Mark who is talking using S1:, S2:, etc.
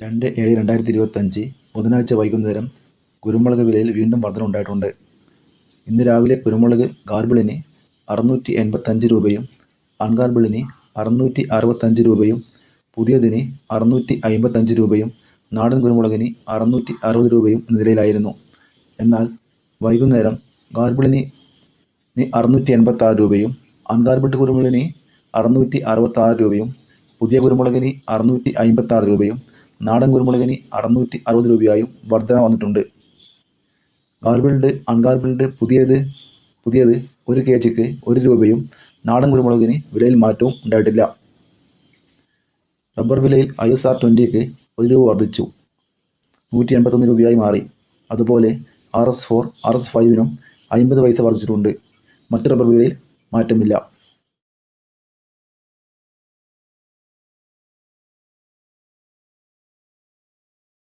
S1: രണ്ട് ഏഴ് രണ്ടായിരത്തി ഇരുപത്തഞ്ച് ബുധനാഴ്ച വൈകുന്നേരം കുരുമുളക് വിലയിൽ വീണ്ടും വർധന ഉണ്ടായിട്ടുണ്ട്. ഇന്ന് രാവിലെ കുരുമുളക് ഗാർബിളിന് അറുന്നൂറ്റി എൺപത്തഞ്ച് രൂപയും അൺഗാർബിളിന് അറുന്നൂറ്റി അറുപത്തഞ്ച് രൂപയും പുതിയതിന് അറുന്നൂറ്റി അമ്പത്തഞ്ച് രൂപയും നാടൻ കുരുമുളകിന് അറുന്നൂറ്റി അറുപത് രൂപയും എന്ന നിലയിലായിരുന്നു. എന്നാൽ വൈകുന്നേരം ഗാർബിളിന് അറുന്നൂറ്റി എൺപത്താറ് രൂപയും അൺഗാർബിൾഡ് കുരുമുളകിന് അറുന്നൂറ്റി അറുപത്താറ് രൂപയും പുതിയ കുരുമുളകിന് അറുന്നൂറ്റി അമ്പത്താറ് രൂപയും നാടൻ കുരുമുളകിന് അറുന്നൂറ്റി അറുപത് രൂപയായും വർധന വന്നിട്ടുണ്ട്. ഗാർബിൾഡ് അൺഗാർബിൾഡ് പുതിയത് പുതിയത് ഒരു കെ ജിക്ക് ഒരു രൂപയും നാടൻ കുരുമുളകിന് വിലയിൽ മാറ്റവും ഉണ്ടായിട്ടില്ല. റബ്ബർ വിലയിൽ ഐ എസ് ആർ ട്വന്റിക്ക് ഒരു രൂപ വർദ്ധിച്ചു നൂറ്റി എൺപത്തൊന്ന് രൂപയായി മാറി. അതുപോലെ R S four R S ഫൈവിനും അമ്പത് പൈസ വർദ്ധിച്ചിട്ടുണ്ട് മറ്റ് റബ്ബർ വിലയിൽ മാറ്റമില്ല.